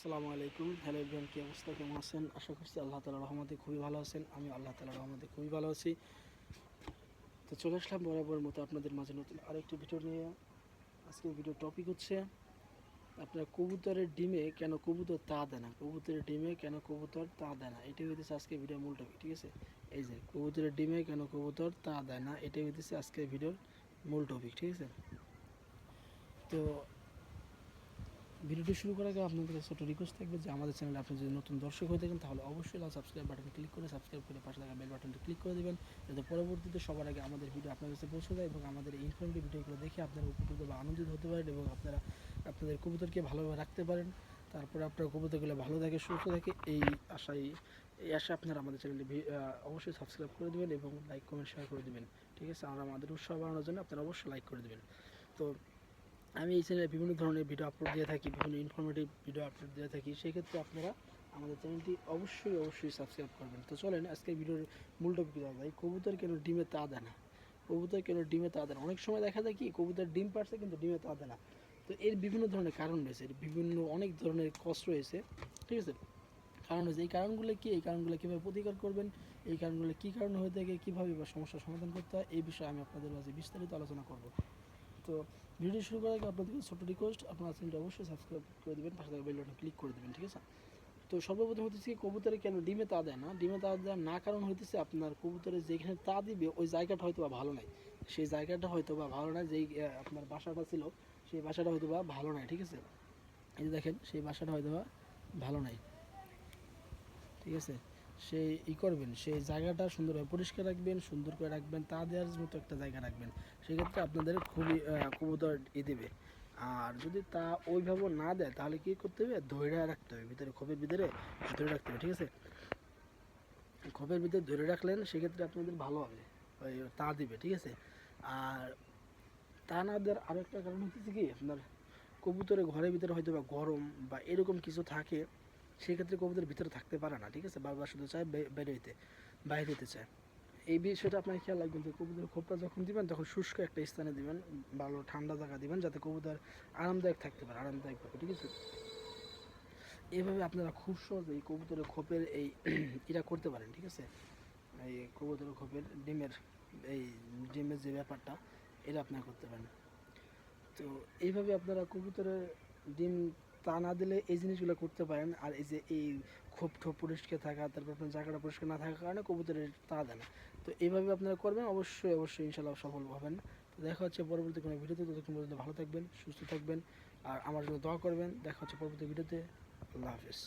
আসসালামু আলাইকুম। Hello everyone, কি অবস্থা? কেমন আছেন? আশা করছি আল্লাহ তালা রহমতে খুবই ভালো আছেন। আমি আল্লাহ তালার রহমতে খুবই ভালো আছি। তো চলে আসলাম বরাবর মতো আপনাদের মাঝে নতুন আরেকটি ভিডিও নিয়ে। আজকের ভিডিও টপিক হচ্ছে, আপনার কবুতরের ডিমে কেন কবুতর তা দেয় না কবুতরের ডিমে কেন কবুতর তা দেয় না এটাই হইতেছে আজকের ভিডিওর মূল টপিক ঠিক আছে? এই যে, কবুতরের ডিমে কেন কবুতর তা দেয় না এটাই হইতেছে আজকের ভিডিওর মূল টপিক ঠিক আছে? তো ভিডিওটি শুরু করার আগে আপনাদের কাছে ছোটো রিকোয়েস্ট থাকবে যে আমাদের চ্যানেলে আপনি যদি নতুন দর্শক হয়ে থাকেন, তাহলে অবশ্যই লাল সাবস্ক্রাইব বাটন ক্লিক করে সাবস্ক্রাইব করে পাশে থাকা বেল বাটনটি ক্লিক করে দেবেন। যাতে পরবর্তীতে সবার আগে আমাদের ভিডিও আপনার কাছে পৌঁছে যায় এবং আমাদের এই ইনফরমেটিভ ভিডিওগুলো দেখে আপনারা উপকৃত বা আনন্দিত হতে পারেন এবং আপনারা আপনাদের কবুতরকে ভালোভাবে রাখতে পারেন। তারপরে আপনার কবুতরগুলো ভালো থাকে, সুস্থ থাকে, এই আশাই, এই আশা আপনারা আমাদের চ্যানেলে অবশ্যই সাবস্ক্রাইব করে দেবেন এবং লাইক কমেন্ট শেয়ার করে দেবেন। ঠিক আছে? আর আমাদের উৎসাহ বাড়ানোর জন্য আপনারা অবশ্যই লাইক করে দেবেন। তো আমি এই চ্যানেলে বিভিন্ন ধরনের ভিডিও আপলোড দিয়ে থাকি, বিভিন্ন ইনফরমেটিভ ভিডিও আপলোড দিয়ে থাকি সেক্ষেত্রে আপনারা আমাদের চ্যানেলটি অবশ্যই অবশ্যই সাবস্ক্রাইব করবেন। তো চলেন আজকে ভিডিওর মূল টপিক দেওয়া যায় কবুতর কেন ডিমে তা দেয় না? কবুতর কেন ডিমে তা দেয় না? অনেক সময় দেখা যায় কি, কবুতর ডিম পারছে কিন্তু ডিমে তা দেয় না। তো এর বিভিন্ন ধরনের কারণ রয়েছে, এর বিভিন্ন অনেক ধরনের কষ্ট রয়েছে, ঠিক আছে? কারণ হয়েছে এই কারণগুলো কি? এই কারণগুলো কীভাবে প্রতিকার করবেন? এই কারণগুলো কী কারণে হয়ে থাকে? কীভাবে বা সমস্যার সমাধান করতে হয়? এই বিষয়ে আমি আপনাদের মাঝে বিস্তারিত আলোচনা করব। তো ভিডিও শুরু করার আগে আপনাদের ছোটো রিকোয়েস্ট আপনারা চ্যানেলটা অবশ্যই সাবস্ক্রাইব করে দেবেন, পাশে থাকা বেল বাটন ক্লিক করে দেবেন, ঠিক আছে? তো সর্বপ্রথম হতেছে কবুতরে কেন ডিমে তা দেয় না? ডিমে তা দেওয়ার না কারণ হইতেছে আপনার কবুতরে যেখানে তা দিবে, ওই জায়গাটা হয়তো বা ভালো নাই। সেই জায়গাটা হয়তো বা ভালো নাই, যেই আপনার বাসাটা ছিল, সেই বাসাটা হয়তো বা ভালো নাই, ঠিক আছে? এই যে দেখেন, সেই বাসাটা হয়তো বা ভালো নাই, ঠিক আছে? সেই ই করবেন সেই জায়গাটা সুন্দরভাবে পরিষ্কার রাখবেন, সুন্দর করে রাখবেন, তা দেওয়ার মতো একটা জায়গা রাখবেন। সেক্ষেত্রে আপনাদের খুবই কবুতর ই দেবে। আর যদি তা ওইভাবে না দেয়, তাহলে কি করতে হবে? ধরে রাখতে হবে, ভিতরে খোপের ভিতরে ধরে রাখতে হবে, ঠিক আছে? খোপের ভিতরে ধরে রাখলেন, সেক্ষেত্রে আপনাদের ভালো হবে। ওই তা দিবে, ঠিক আছে? আর তা না দেওয়ার আরও একটা কারণ হচ্ছে কি, আপনার কবুতরের ঘরের ভিতরে হয়তো বা গরম বা এরকম কিছু থাকে সেক্ষেত্রে কবুতর ভিতরে থাকতে পারে না, ঠিক আছে? বারবার শুধু চায় বে- বের হইতে বাইরে হইতে চায়। এই বিষয়টা আপনার খেয়াল রাখবেন যে কবুতর খোপটা যখন দিবেন, তখন শুষ্ক একটা স্থানে দিবেন, ভালো ঠান্ডা জায়গা দিবেন, যাতে কবুতর আরামদায়ক থাকতে পারে, আরামদায়কভাবে, ঠিক আছে? এইভাবে আপনারা খুব সহজে এই কবুতরের খোপের এই এটা করতে পারেন, ঠিক আছে? এই কবুতরের খোপের ডিমের, এই ডিমের যে ব্যাপারটা, এটা আপনারা করতে পারেন। তো এইভাবে আপনারা কবুতরের ডিম তা না দিলে এই জিনিসগুলো করতে পারেন। আর এই যে এই খোপ ঠোপ পরিষ্কার থাকা, তারপর আপনার জায়গাটা পরিষ্কার না থাকার কারণে কবুতরের তা দেয় না। তো এইভাবে আপনারা করবেন, অবশ্যই অবশ্যই ইনশাল্লাহ সফল হবেন। তো দেখা হচ্ছে পরবর্তী কোনো ভিডিওতে, ততক্ষণ পর্যন্ত ভালো থাকবেন, সুস্থ থাকবেন, আর আমার জন্য দোয়া করবেন। দেখা হচ্ছে পরবর্তী ভিডিওতে, আল্লাহ হাফিজ।